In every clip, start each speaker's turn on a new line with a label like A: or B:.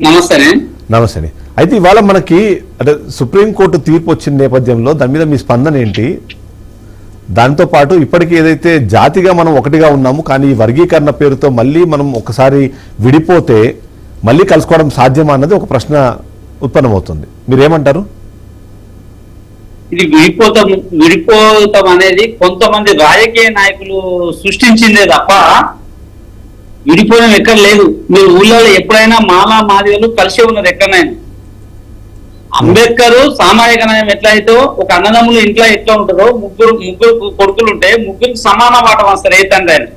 A: నమస్తే.
B: అయితే ఇవాళ మనకి అంటే సుప్రీంకోర్టు తీర్పు వచ్చిన నేపథ్యంలో దాని మీద మీ స్పందన ఏంటి? దాంతో పాటు ఇప్పటికీ ఏదైతే జాతిగా మనం ఒకటిగా ఉన్నాము కానీ ఈ వర్గీకరణ పేరుతో మళ్ళీ మనం ఒకసారి విడిపోతే మళ్ళీ కలుసుకోవడం సాధ్యమా అన్నది ఒక ప్రశ్న ఉత్పన్నమవుతుంది. మీరేమంటారు?
A: ఇది విడిపోతాం విడిపోతాం అనేది కొంతమంది రాజకీయ నాయకులు సృష్టించిందే తప్ప విడిపోవడం ఎక్కడ లేదు మీరు ఊళ్ళలో ఎప్పుడైనా మాలా మాదిగలు కలిసి ఉన్నారు ఎక్కడైనా అంబేద్కర్ సామాజిక న్యాయం ఎట్లా అయితే ఒక అన్నదమ్ములు ఇంట్లో ఎట్లా ఉంటుందో ముగ్గురు ముగ్గురు కొడుకులు ఉంటే ముగ్గురికి సమాన వాటం వస్తారు ఏ తండ్రి అని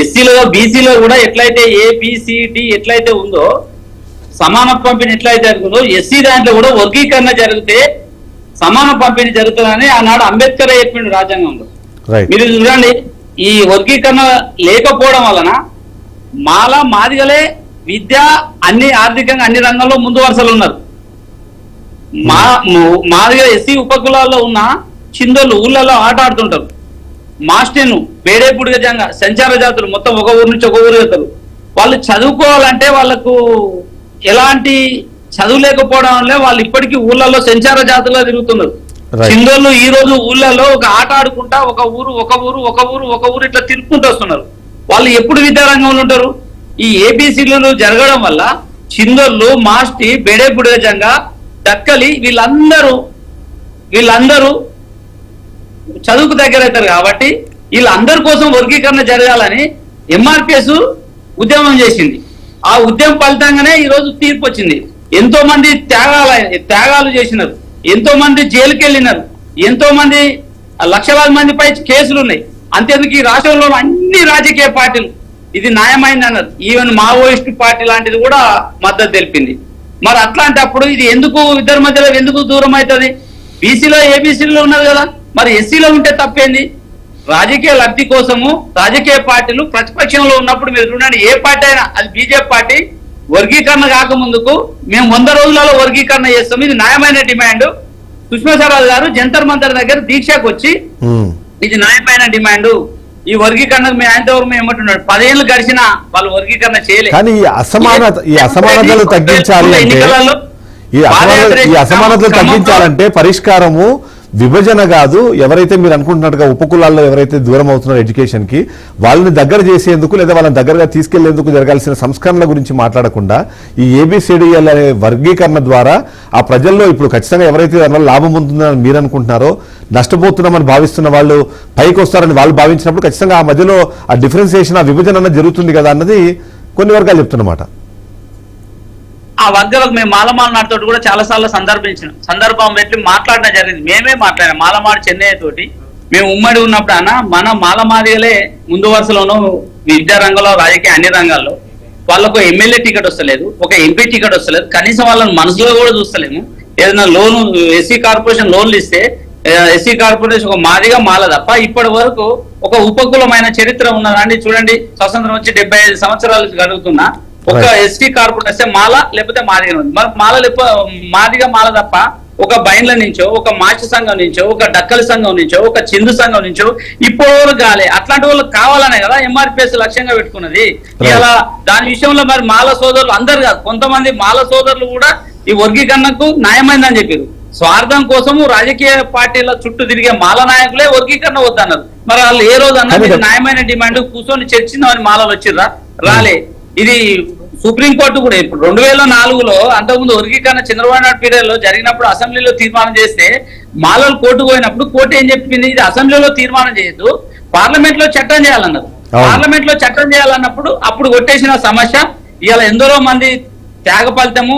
A: ఎస్సీలో బీసీలో కూడా ఎట్లయితే ఏ బిసిడి ఎట్లయితే ఉందో సమాన పంపిణీ ఎట్లయితే జరుగుతుందో ఎస్సీ దాంట్లో కూడా వర్గీకరణ జరిగితే సమాన పంపిణీ జరుగుతుందని ఆనాడు అంబేద్కర్ చెప్పిండు రాజ్యాంగంలో. మీరు చూడండి ఈ వర్గీకరణ లేకపోవడం వలన మాల మాదిగలే విద్య అన్ని ఆర్థికంగా అన్ని రంగాల్లో ముందు వరుసలు ఉన్నారు. మా మాదిగ ఎస్సీ ఉపకులాల్లో ఉన్న చిందోళ్ళు ఊళ్ళలో ఆట ఆడుతుంటారు. మాస్టర్ను పేడేపుడిగా జంగా సంచార జాతులు మొత్తం ఒక ఊరు నుంచి ఒక ఊరు వెళ్తారు వాళ్ళు చదువుకోవాలంటే వాళ్ళకు ఎలాంటి చదువు లేకపోవడం వల్ల వాళ్ళు ఇప్పటికీ ఊళ్ళలో సంచార జాతులుగా తిరుగుతున్నారు. చిందోళ్ళు ఈ రోజు ఊళ్ళలో ఒక ఆట ఆడుకుంటా ఒక ఊరు ఒక ఊరు ఒక ఊరు ఒక ఊరు ఇట్లా తిరుక్కుంటూ వస్తున్నారు. వాళ్ళు ఎప్పుడు విద్యారంగంలో ఉంటారు? ఈ ఏబిసిలు జరగడం వల్ల చిందోళ్ళు మాస్టి బెడేపుడేజంగా దక్కలి వీళ్ళందరూ వీళ్ళందరూ చదువుకు దగ్గర అవుతారు కాబట్టి వీళ్ళందరి కోసం వర్గీకరణ జరగాలని ఎంఆర్పిఎస్ ఉద్యమం చేసింది. ఆ ఉద్యమం ఫలితంగానే ఈ రోజు తీర్పు వచ్చింది. ఎంతో మంది త్యాగాల త్యాగాలు చేసినారు. ఎంతో మంది జైలుకి వెళ్ళినారు ఎంతో మంది లక్షలాది మంది పై కేసులు ఉన్నాయి అంతేందుకు ఈ రాష్ట్రంలో అన్ని రాజకీయ పార్టీలు ఇది న్యాయమైంది అన్నారు. ఈవెన్ మావోయిస్ట్ పార్టీ లాంటిది కూడా మద్దతు తెలిపింది. మరి అట్లాంటప్పుడు ఇది ఎందుకు ఇద్దరి మధ్యలో ఎందుకు దూరం అవుతుంది? బీసీలో ఏబీసీలో ఉన్నది కదా. మరి ఎస్సీలో ఉంటే తప్పేంది? రాజకీయ లబ్ధి కోసము రాజకీయ పార్టీలు ప్రతిపక్షంలో ఉన్నప్పుడు మీరు చూడండి ఏ పార్టీ అయినా అది బీజేపీ పార్టీ వర్గీకరణ కాకముందుకు మేము వంద రోజులలో వర్గీకరణ చేస్తాం ఇది న్యాయమైన డిమాండ్. సుష్మా స్వరాజ్ గారు జంతర్ మంతర్ దగ్గర దీక్షకు వచ్చి ఇది న్యాయమైన డిమాండ్. ఈ వర్గీకరణకు మేము ఆయనతో మేము ఏమంటున్నాడు పదేళ్ళు గడిచినా వాళ్ళు వర్గీకరణ చేయలేదు.
B: కానీ ఈ అసమానత ఈ అసమానతలు తగ్గించాలి అంటే ఈ అసమానత ఈ అసమానతలు తగ్గించాలంటే పరిష్కారము విభజన కాదు. ఎవరైతే మీరు అనుకుంటున్నట్టుగా ఉపకులాల్లో ఎవరైతే దూరం అవుతున్నారో ఎడ్యుకేషన్కి వాళ్ళని దగ్గర చేసేందుకు లేదా వాళ్ళని దగ్గరగా తీసుకెళ్ళేందుకు జరగాల్సిన సంస్కరణల గురించి మాట్లాడకుండా ఈ ఏబిసిడిఎల్ అనే వర్గీకరణ ద్వారా ఆ ప్రజల్లో ఇప్పుడు ఖచ్చితంగా ఎవరైతే దానివల్ల లాభం పొందుతుందని మీరు అనుకుంటున్నారో నష్టపోతున్నామని భావిస్తున్న వాళ్ళు పైకి వస్తారని వాళ్ళు భావించినప్పుడు ఖచ్చితంగా ఆ మధ్యలో ఆ డిఫరెన్సియేషన్ ఆ విభజన అన్నది జరుగుతుంది కదా అన్నది కొన్ని వర్గాలు చెప్తున్నమాట.
A: ఆ వర్గాలకు మేము మాలమాల నాటితో కూడా చాలా సార్లు సందర్భించిన. సందర్భం పెట్టి మాట్లాడడం జరిగింది. మేమే మాట్లాడాం మాలమాడు చెన్నై తోటి. మేము ఉమ్మడి ఉన్నప్పుడు అన్న మన మాలమాదిగలే ముందు వరుసలోనూ విద్యా రంగంలో రాజకీయ అన్ని రంగాల్లో వాళ్ళకు ఎమ్మెల్యే టికెట్ వస్తలేదు ఒక ఎంపీ టికెట్ వస్తలేదు. కనీసం వాళ్ళని మనసులో కూడా చూస్తలేము. ఏదైనా లోన్ ఎస్సీ కార్పొరేషన్ లోన్లు ఇస్తే ఎస్సీ కార్పొరేషన్ ఒక మాదిగా మాల తప్ప ఇప్పటి వరకు ఒక ఉపకులమైన చరిత్ర ఉన్నదండి. చూడండి స్వతంత్రం వచ్చి డెబ్బై ఐదు సంవత్సరాలు గడుగుతున్నా ఒక. ST corporation. వస్తే మాల లేకపోతే మాదిగా ఉంది. మరి మాల లేప మాదిగా మాల తప్ప ఒక బైండ్ల నుంచో ఒక మాచి సంఘం నుంచో ఒక డక్కల సంఘం నుంచో ఒక చిందు సంఘం నుంచో ఇప్పుడు వరకు కాలే. అట్లాంటి వాళ్ళు కావాలనే కదా ఎంఆర్పిఎస్ లక్ష్యంగా పెట్టుకున్నది. ఇలా దాని విషయంలో మరి మాల సోదరులు అందరు కాదు. కొంతమంది మాల సోదరులు కూడా ఈ వర్గీకరణకు న్యాయమైందని చెప్పారు. స్వార్థం కోసము రాజకీయ పార్టీల చుట్టూ తిరిగే మాల నాయకులే వర్గీకరణ వద్దన్నారు మరి వాళ్ళు ఏ రోజు అన్నారు ఇది న్యాయమైన డిమాండ్ కూర్చొని చర్చిందామని మాలలు వచ్చిర్రా? రాలే. ఇది సుప్రీంకోర్టు కూడా ఇప్పుడు రెండు వేల నాలుగులో అంతకుముందు వర్గీకరణ చంద్రబాబు నాయుడు పీరియడ్లో జరిగినప్పుడు అసెంబ్లీలో తీర్మానం చేస్తే మాలలు కోర్టు పోయినప్పుడు కోర్టు ఏం చెప్పింది? ఇది అసెంబ్లీలో తీర్మానం చేయొద్దు. పార్లమెంట్లో చట్టం చేయాలన్నారు. పార్లమెంట్లో చట్టం చేయాలన్నప్పుడు అప్పుడు కొట్టేసిన సమస్య. ఇవాళ ఎందరో మంది త్యాగ ఫలితము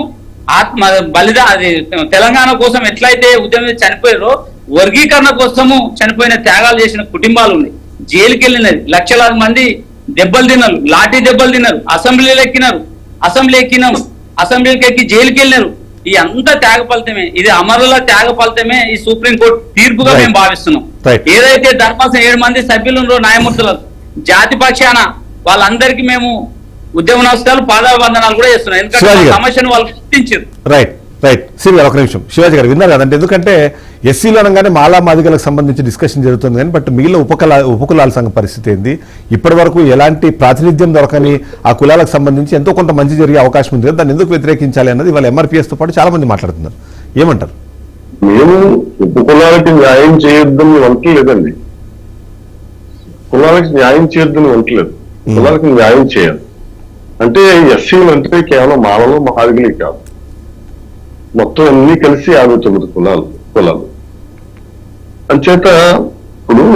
A: ఆత్మ బలిదా అది తెలంగాణ కోసం ఎట్లయితే ఉద్యమం చనిపోయారో వర్గీకరణ కోసము చనిపోయిన త్యాగాలు చేసిన కుటుంబాలు ఉన్నాయి. జైలుకి వెళ్ళినది. లక్షలాది మంది దెబ్బలు తిన్నారు. లాఠీ దెబ్బలు తిన్నారు. అసెంబ్లీలో ఎక్కినారు. అసెంబ్లీ ఎక్కినాం. అసెంబ్లీకి ఎక్కి జైలుకి వెళ్ళినారు. ఈ అంతా త్యాగ ఫలితమే. ఇది అమరుల త్యాగ ఫలితమే ఈ సుప్రీంకోర్టు తీర్పుగా. మేము భావిస్తున్నాం. ఏదైతే ధర్మాసనం ఏడు మంది సభ్యులు ఉన్నారో న్యాయమూర్తులు జాతి పక్షాన వాళ్ళందరికీ మేము ఉద్యమ నష్టాలు పాదాబంధనాలు కూడా చేస్తున్నాం ఎందుకంటే. సమస్యను వాళ్ళు గుర్తించారు.
B: రైట్ రైట్ శ్రీ గారు ఒక నిమిషం. శివాజీ గారు విన్నారు కదంటే ఎందుకంటే ఎస్సీలో అనగానే మాలా మాదిగలకు సంబంధించి డిస్కషన్ జరుగుతుంది కానీ బట్ మిగిలిన ఉపకుల ఉపకులాల సంఘ పరిస్థితి ఏంది? ఇప్పటి వరకు ఎలాంటి ప్రాతినిధ్యం దొరకని ఆ కులాలకు సంబంధించి ఎంతో కొంత మంచి జరిగే అవకాశం ఉంది కదా దాన్ని ఎందుకు వ్యతిరేకించాలి అన్నది ఇవాళ ఎంఆర్పీఎస్తో పాటు చాలా మంది మాట్లాడుతున్నారు. ఏమంటారు?
C: మేము ఉపకులాలకి న్యాయం చేయొద్దని వంటలేదండి కులాలకి న్యాయం చేయొద్దని వంటలేదు కులాలకి న్యాయం చేయాలి. అంటే ఎస్సీలు అంటే కేవలం మానవులు మహాదిగులే కాదు. మొత్తం అన్ని కలిసి యాభై తొమ్మిది కులాలు కులాలు. అంచేత ఇప్పుడు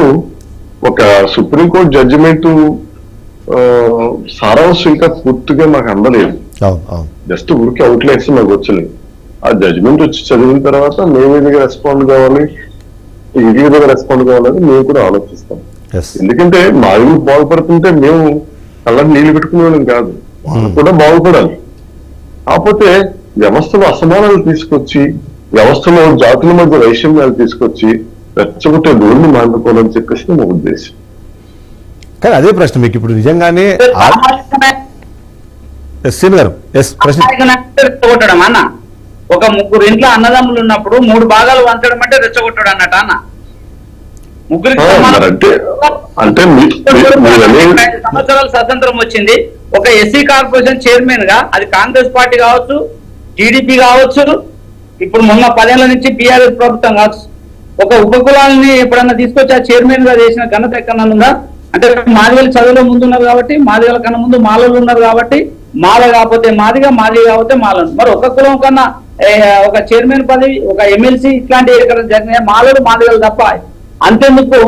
C: ఒక సుప్రీంకోర్టు జడ్జిమెంట్ సారాంశం ఇంకా పూర్తిగా మాకు అందలేదు. జస్ట్ ఊరికి అవుట్లైన్స్ మాకు వచ్చలేదు ఆ జడ్జిమెంట్ వచ్చి చదివిన తర్వాత మేము విధంగా రెస్పాండ్ కావాలి ఏ విధంగా రెస్పాండ్ కావాలని మేము కూడా ఆలోచిస్తాం. ఎందుకంటే మా బాగుపడుతుంటే మేము కళ్ళకి నీళ్ళు పెట్టుకునే వాళ్ళం కాదు. వాళ్ళు కూడా బాగుపడాలి. కాకపోతే వ్యవస్థలో అసమానాలు తీసుకొచ్చి వ్యవస్థలో జాతుల మధ్య వైషమ్యాలు తీసుకొచ్చి రెచ్చగొట్టే రోడ్డు మానుకోవాలని చెప్పేసి మా ఉద్దేశం.
B: కానీ అదే ప్రశ్న మీకు ఇప్పుడు నిజంగానే గారు
A: రెచ్చగొట్టడం అన్న. ఒక ముగ్గురు ఇంట్లో అన్నదమ్ములు ఉన్నప్పుడు మూడు భాగాలు వంచడం అంటే రెచ్చగొట్టడం అన్నట్టు అన్న ముగ్గురికి
C: అంటే
A: సంవత్సరాల స్వతంత్రం వచ్చింది. ఒక ఎస్సీ కార్పొరేషన్ చైర్మన్గా అది కాంగ్రెస్ పార్టీ కావచ్చు టీడీపీ కావచ్చు ఇప్పుడు మొన్న పదేళ్ళ నుంచి బీఆర్ఎస్ ప్రభుత్వం కావచ్చు. ఒక ఉపకులాలని ఎప్పుడన్నా తీసుకొచ్చి ఆ చైర్మన్గా చేసిన ఘనత ఎక్కడన్నా ఉందా? అంటే మాదిగలు చదువులో ముందు ఉన్నారు కాబట్టి మాదిగల కన్నా ముందు మాలలు ఉన్నారు కాబట్టి మాల కాకపోతే మాదిగా మాది కాకపోతే మాలను మరి ఒక కులం కన్నా ఒక చైర్మన్ పదవి ఒక ఎమ్మెల్సీ ఇట్లాంటివి ఇక్కడ జరిగిన మాలలు మాదిగలు తప్ప. అంతెందుకు?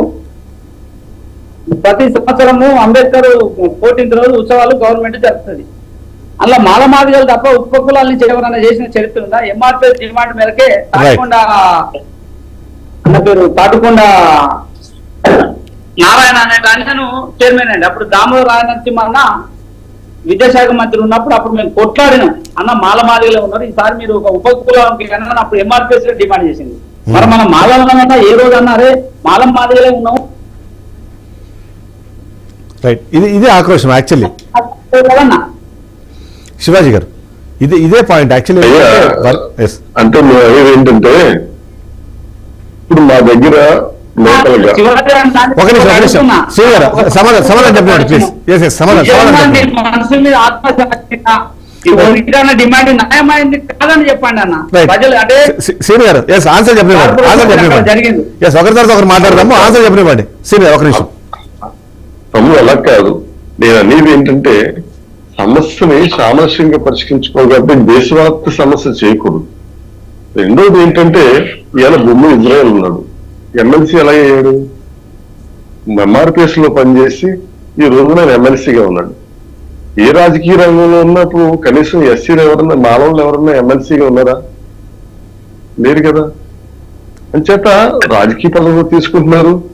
A: ప్రతి సంవత్సరము అంబేద్కర్ ఫోర్టీన్త్ రోజు ఉత్సవాలు గవర్నమెంట్ జరుపుతుంది. అలా మాల మాదిగలు తప్ప ఉపకులాలని ఎవరైనా చేసిన చరిత్ర ఉందా? ఎంఆర్పీ డిమాండ్ మేరకే తాటికొండ అన్న పేరు తాటికొండ నారాయణ అనే ఆయనను చైర్మన్ అండి. అప్పుడు దామోదర రాయనరసింహ అన్న విద్యాశాఖ మంత్రి ఉన్నప్పుడు అప్పుడు మేము కొట్లాడినాం. అన్న మాల మాదిగలే ఉన్నారు. ఈసారి మీరు ఒక ఉపకులానికి అప్పుడు ఎంఆర్పీఎస్ డిమాండ్ చేసింది. మరి మనం మాలన్నా ఏ రోజు అన్నారే? మాలం మాదిగలే ఉన్నాం.
B: రైట్ ఇది ఇదే ఆక్రోశం యాక్చువల్లీ శివాజీ గారు ఇది ఇదే పాయింట్ యాక్చువల్లీ
C: అంటే మేము అనేది ఏంటంటే ఇప్పుడు మా దగ్గర లోకల్గా
B: ఒక నిమిషం ఒక నిమిషం. సమాధానం సమాధానం చెప్పండి ప్లీజ్ ఎస్ ఎస్ సమాధానం చెప్పండి.
A: మనసు మీద ఆత్మహత్య డిమాండ్ న్యాయమైంది కాదని చెప్పండి అన్న. ప్రజలు అంటే
B: ఎస్ ఆన్సర్ చెప్పనివ్వండి ఆన్సర్ చెప్పనివ్వండి.
A: జరిగింది.
B: ఎస్ ఒకరి తర్వాత ఒకరు మాట్లాడదాము ఆన్సర్ చెప్పనివ్వండి. గారు ఒక నిమిషం.
C: తమ్ముడు అలా కాదు. నేను అనేది ఏంటంటే సమస్యని సామరస్యంగా పరిష్కరించుకోగలిగితే దేశవ్యాప్త సమస్య చేయకూడదు. రెండోది ఏంటంటే ఇవాళ బొమ్మ ఇజ్రాయెల్ ఉన్నాడు. ఎమ్మెల్సీ ఎలా అయ్యాడు? ఎంఆర్పిఎస్లో పనిచేసి ఈ రోజున ఎమ్మెల్సీగా ఉన్నాడు. ఏ రాజకీయ రంగంలో ఉన్నప్పుడు కనీసం ఎస్సీలు ఎవరన్నా మాలవులు ఎవరన్నా ఎమ్మెల్సీగా ఉన్నారా? లేరు కదా. అంచేత రాజకీయ పదవులు తీసుకుంటున్నారు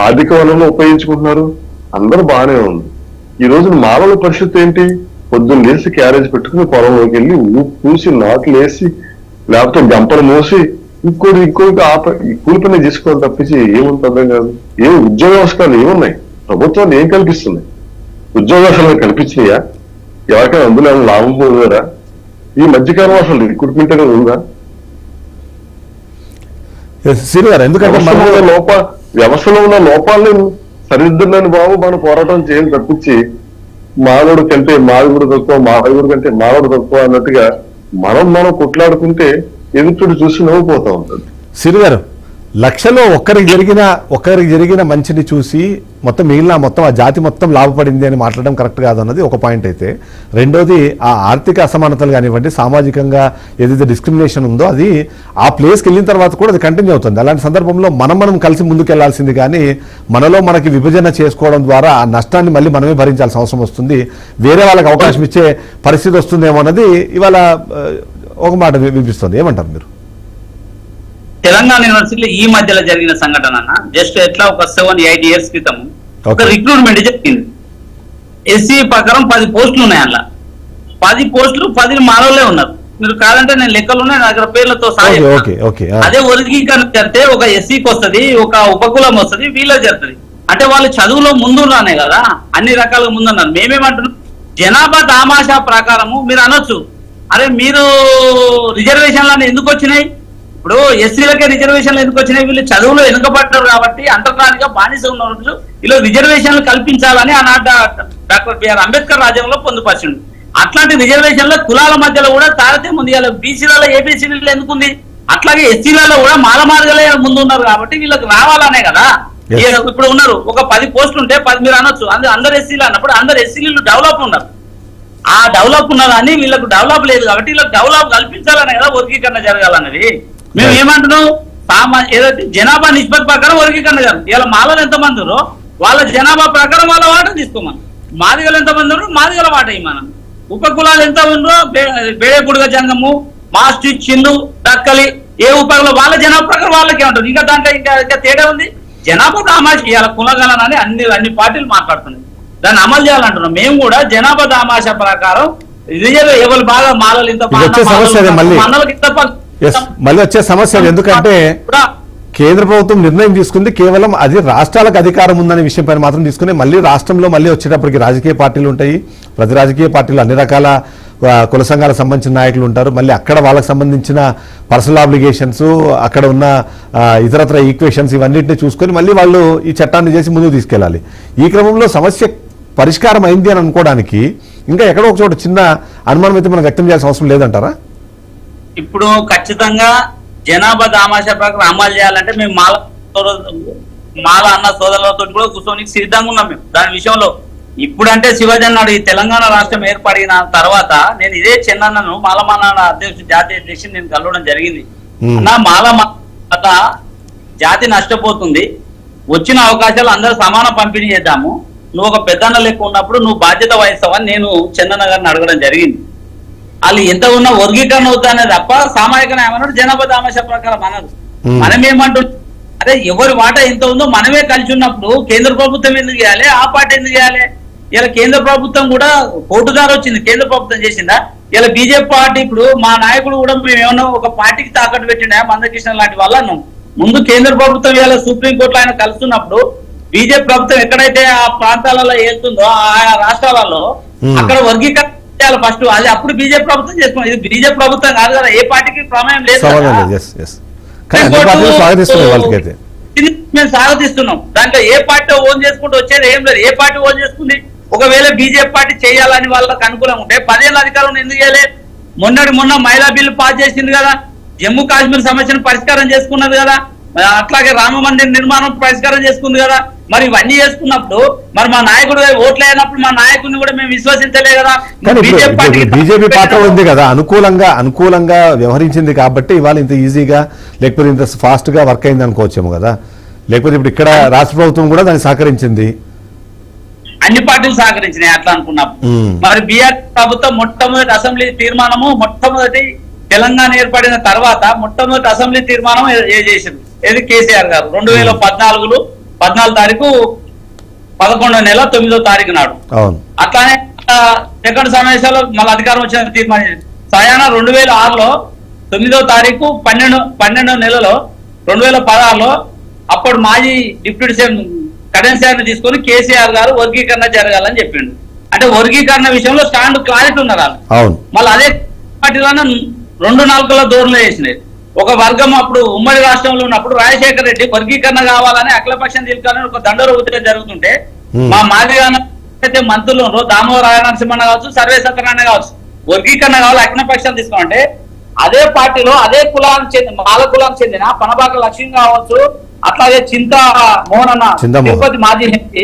C: ఆర్థిక వనరులు ఉపయోగించుకుంటున్నారు. అందరూ బాగానే ఉంది. ఈ రోజు మానవుల పరిస్థితి ఏంటి? పొద్దున్న లేసి క్యారేజ్ పెట్టుకుని పొలంలోకి వెళ్ళి పూసి నాట్లు వేసి లేకపోతే గంపలు మోసి ఇంకోటి ఇంకోటి ఆప కూలి పని చేసుకోవాలి తప్పించి ఏముంటుందో కాదు. ఏం ఉద్యోగ అవసరాలు ఏమున్నాయి? ప్రభుత్వాలు ఏం కల్పిస్తున్నాయి? ఉద్యోగాలు కల్పించినాయా? ఎవరికైనా అందులో లాభం పొందారా? ఈ మధ్యకాలం అసలు రిక్రూట్మెంట్ అనేది ఉందా?
B: ఎందుకంటే
C: వ్యవస్థలో ఉన్న లోపాలను సరిదిద్దులని బాబు మనం పోరాటం చేయాలి తప్పించి మానవుడు కంటే మానవుడు తక్కువ మానవుడు కంటే మానవుడు తక్కువ అన్నట్టుగా మనం మనం కొట్లాడుకుంటే ఎదుటి చూసి నవ్వుపోతా ఉంటుంది
B: సిరిగారు లక్షలో ఒక్కరికి జరిగిన ఒక్కరికి జరిగిన మంచిని చూసి మొత్తం మిగిలిన మొత్తం ఆ జాతి మొత్తం లాభపడింది అని మాట్లాడడం కరెక్ట్ కాదన్నది ఒక పాయింట్ అయితే. రెండోది ఆ ఆర్థిక అసమానతలు కానివ్వండి సామాజికంగా ఏదైతే డిస్క్రిమినేషన్ ఉందో అది ఆ ప్లేస్కి వెళ్ళిన తర్వాత కూడా అది కంటిన్యూ అవుతుంది. అలాంటి సందర్భంలో మనం మనం కలిసి ముందుకెళ్ళాల్సింది కానీ మనలో మనకి విభజన చేసుకోవడం ద్వారా ఆ నష్టాన్ని మళ్ళీ మనమే భరించాల్సిన అవసరం వస్తుంది. వేరే వాళ్ళకి అవకాశం ఇచ్చే పరిస్థితి వస్తుందేమో అన్నది ఇవాళ ఒక మాట వినిపిస్తుంది. ఏమంటారు మీరు?
A: తెలంగాణ యూనివర్సిటీలో ఈ మధ్యలో జరిగిన సంఘటన జస్ట్ ఎట్లా ఒక సెవెన్ ఎయిట్ ఇయర్స్ క్రితం ఒక. రిక్రూట్మెంట్ జరిగింది ఎస్సీ ప్రకారం పది పోస్టులు ఉన్నాయి అందులో. పది పోస్టులు పది మానవులే ఉన్నారు. మీరు కాదంటే నేను లెక్కలు ఉన్నాయి నా దగ్గర పేర్లతో సహా
B: ఓకే
A: చెప్తాను.
B: ఓకే ఓకే ఆ.
A: అదే వర్గీకరణ జరిగితే ఒక ఎస్సీకి వస్తది ఒక ఉపకులం వస్తది వీళ్ళకి జరుగుతుంది అంటే వాళ్ళు చదువులో ముందున్నానే కదా అన్ని రకాలుగా ముందున్నారు. మేమేమంటున్నాం? జనాభా దామాషా ప్రకారము మీరు అనొచ్చు. అరే మీరు రిజర్వేషన్లు ఎందుకు వచ్చినాయి? ఇప్పుడు ఎస్సీలకే రిజర్వేషన్లు ఎందుకు వచ్చినాయి? వీళ్ళు చదువులో వెనుకబడ్డారు కాబట్టి అంతర్రానిగా బానిస ఉన్న రోజు ఇలా రిజర్వేషన్లు కల్పించాలని ఆనాడు డాక్టర్ బిఆర్ అంబేద్కర్ రాజ్యంలో పొందుపరిచిండు. అట్లాంటి రిజర్వేషన్ల కులాల మధ్యలో కూడా తారతమ్యం ఉంది. ఇలా బీసీలలో ఏబీసీలలో ఎందుకుంది అట్లాగే ఎస్సీలలో కూడా మాలమార్గలే ముందు ఉన్నారు కాబట్టి వీళ్ళకి రావాలనే కదా. ఇప్పుడు ఉన్నారు. ఒక పది పోస్టులు ఉంటే పది మీరు అనొచ్చు. అంద- అందరు ఎస్సీలు అన్నప్పుడు అందరు ఎస్సీలు డెవలప్ ఉన్నారు. ఆ డెవలప్ ఉన్నదాన్ని వీళ్ళకు డెవలప్ లేదు కాబట్టి వీళ్ళకి డెవలప్ కల్పించాలనే కదా వర్గీకరణ జరగాలన్నది. మేము. ఏమంటున్నాం? ఏదైతే జనాభా నిష్పత్తి ప్రకారం వర్గీకరణ జరగాలి ఇలా మాలలో ఎంతమంది ఉన్నారో వాళ్ళ జనాభా ప్రకారం వాళ్ళ వాటా తీసుకోమని మాదిగలు ఎంతమంది ఉన్నారో మాదిగల వాట ఇవ్వమనం ఉప కులాలు ఎంత ఉన్నారో బేడేపుడుగ జంగము మాస్టి చిందు దక్కలి ఏ ఉపకుల వాళ్ళ జనాభా ప్రకారం వాళ్ళకే ఉంటుంది. ఇంకా దాంట్లో ఇంకా ఇంకా తేడా ఉంది? జనాభా దామాష ఇవాళ కులగలనని అన్ని అన్ని పార్టీలు మాట్లాడుతున్నాయి. దాన్ని అమలు చేయాలంటున్నాం. మేము కూడా జనాభా దామాష ప్రకారం రిజర్వ్ ఎవరు బాగా మాలలు ఇంత. మనలకి ఇంత
B: మళ్ళీ వచ్చే సమస్య ఎందుకంటే కేంద్ర ప్రభుత్వం నిర్ణయం తీసుకుంది కేవలం అది రాష్ట్రాలకు అధికారం ఉందనే విషయం పైన మాత్రం తీసుకుని మళ్ళీ రాష్ట్రంలో మళ్ళీ వచ్చేటప్పటికి రాజకీయ పార్టీలు ఉంటాయి. ప్రతి రాజకీయ పార్టీలు అన్ని రకాల కుల సంఘాలకు సంబంధించిన నాయకులు ఉంటారు. మళ్ళీ అక్కడ వాళ్ళకి సంబంధించిన పర్సనల్ ఆబ్లిగేషన్స్ అక్కడ ఉన్న ఇతరత్ర ఈక్వేషన్స్ ఇవన్నింటినీ చూసుకొని మళ్ళీ వాళ్ళు ఈ చట్టాన్ని చేసి ముందుకు తీసుకెళ్ళాలి. ఈ క్రమంలో సమస్య పరిష్కారం అయింది అని అనుకోవడానికి ఇంకా ఎక్కడో ఒక చోట చిన్న అనుమానం అయితే మనం వ్యక్తం చేయాల్సిన అవసరం లేదంటారా?
A: ఇప్పుడు ఖచ్చితంగా జనాభా దామాష ప్రకారం అమలు చేయాలంటే మేము మాల మాల అన్న సోదరులతో కూడా కూర్చొని సిద్ధంగా ఉన్నాం మేము. దాని విషయంలో ఇప్పుడంటే శివాజీ అన్నాడు ఈ తెలంగాణ రాష్ట్రం ఏర్పడిన తర్వాత నేను ఇదే చెన్నన్నను మాలమాన అధ్యక్షుడు జాతీయ అధ్యక్షుడు నేను కలవడం జరిగింది.
B: Hmm.
A: అన్న మాల మాత జాతి నష్టపోతుంది. వచ్చిన అవకాశాలు అందరూ సమాన పంపిణీ చేద్దాము. నువ్వు ఒక పెద్దన్న లెక్క ఉన్నప్పుడు నువ్వు బాధ్యత వహిస్తావని నేను చందన్న గారిని అడగడం జరిగింది. వాళ్ళు ఎంత ఉన్నా వర్గీకరణ అవుతానే తప్ప సామాజిక న్యాయం అన్నాడు జనాభా దామాష ప్రకారం
B: Hmm.
A: మనం ఏమంటున్నాం అదే ఎవరి వాటా ఎంత ఉందో మనమే కలిసి ఉన్నప్పుడు కేంద్ర ప్రభుత్వం ఎందుకు చేయాలి? ఆ పార్టీ ఎందుకు చేయాలి? ఇలా కేంద్ర ప్రభుత్వం కూడా పోటుదారు వచ్చింది. కేంద్ర ప్రభుత్వం చేసిందా? ఇలా బీజేపీ పార్టీ ఇప్పుడు మా నాయకుడు కూడా మేము ఏమన్నా ఒక పార్టీకి తాకట్టు పెట్టిండా? మందకృష్ణ లాంటి వాళ్ళ ముందు కేంద్ర ప్రభుత్వం ఇలా సుప్రీం కోర్టులో ఆయన కలుస్తున్నప్పుడు బీజేపీ ప్రభుత్వం ఎక్కడైతే ఆ ప్రాంతాలలో వెళ్తుందో ఆయా రాష్ట్రాలలో. అక్కడ వర్గీకరణ చేయాలి ఫస్ట్ అది అప్పుడు బీజేపీ ప్రభుత్వం చేసుకోవాలి ఇది బీజేపీ ప్రభుత్వం కాదు కదా ఏ పార్టీకి ప్రమేయం లేదు మేము స్వాగతిస్తున్నాం. దాంట్లో ఏ పార్టీ ఓన్ చేసుకుంటూ వచ్చేది ఏం లేదు. ఏ పార్టీ ఓన్ చేసుకుంది? ఒకవేళ బీజేపీ పార్టీ చేయాలని వాళ్ళకి అనుకూలం ఉంటే పదేళ్ళ అధికారం ఎందుకు చేయలేదు మొన్నటి మొన్న మహిళా బిల్లు పాస్ చేసింది కదా. జమ్మూ కాశ్మీర్ సమస్యను పరిష్కారం చేసుకున్నది కదా. అట్లాగే రామ మందిర్ నిర్మాణం పరిష్కారం చేసుకుంది కదా. మరి ఇవన్నీ చేసుకున్నప్పుడు మరి మా నాయకుడు ఓట్లు అయినప్పుడు మా నాయకుడిని కూడా మేము విశ్వసించలే కదా. బీజేపీ
B: పాత్ర ఉంది కదా అనుకూలంగా అనుకూలంగా వ్యవహరించింది కాబట్టి ఇవాళ ఇంత ఈజీగా లేకపోతే ఇంత ఫాస్ట్గా వర్క్ అయింది అనుకోవచ్చేమో కదా. లేకపోతే ఇప్పుడు ఇక్కడ రాష్ట్ర ప్రభుత్వం కూడా దాన్ని సహకరించింది.
A: అన్ని పార్టీలు సహకరించినాయి అట్లా అనుకున్నప్పుడు.
B: మ్మ్.
A: మరి బీఆర్ ప్రభుత్వం మొట్టమొదటి అసెంబ్లీ తీర్మానము మొట్టమొదటి తెలంగాణ ఏర్పడిన తర్వాత మొట్టమొదటి అసెంబ్లీ తీర్మానం చేసింది? ఏది? కేసీఆర్ గారు. రెండు వేల పద్నాలుగులో పద్నాలుగు తారీఖు పదకొండో నెల తొమ్మిదో తారీఖు నాడు. అట్లానే సెకండ్ సమావేశాల్లో మళ్ళీ అధికారం వచ్చిన తీర్మానం సయానా రెండు వేల ఆరులో తొమ్మిదో తారీఖు పన్నెండు పన్నెండో నెలలో రెండు వేల పదహారులో అప్పుడు మాజీ డిప్యూటీ సీఎం కరెన్సీ తీసుకొని కేసీఆర్ గారు వర్గీకరణ జరగాలని చెప్పిండు. అంటే వర్గీకరణ విషయంలో స్టాండ్ క్లారిటీ ఉన్నారు వాళ్ళు మళ్ళీ అదే పార్టీలోనే రెండు నాలుగుల దూరంలో వేసినాయి ఒక వర్గం అప్పుడు ఉమ్మడి రాష్ట్రంలో ఉన్నప్పుడు రాజశేఖర రెడ్డి వర్గీకరణ కావాలని అఖిలపక్షం తీర్చాలని ఒక దండోర ఉద్యోగం జరుగుతుంటే. మా మాదిగాన అయితే మంత్రులు ఉన్నారో దామోదర నరసింహన్న కావచ్చు సర్వే సత్యనారాయణ కావచ్చు వర్గీకరణ కావాలి అఖిలపక్షం తీసుకోమంటే అదే పార్టీలో అదే కులానికి చెందిన మాల కులానికి చెందిన పనబాక లక్ష్మి కావచ్చు అట్లాగే చింత మోహన్ అన్న. తిరుపతి మాజీ ఎంపీ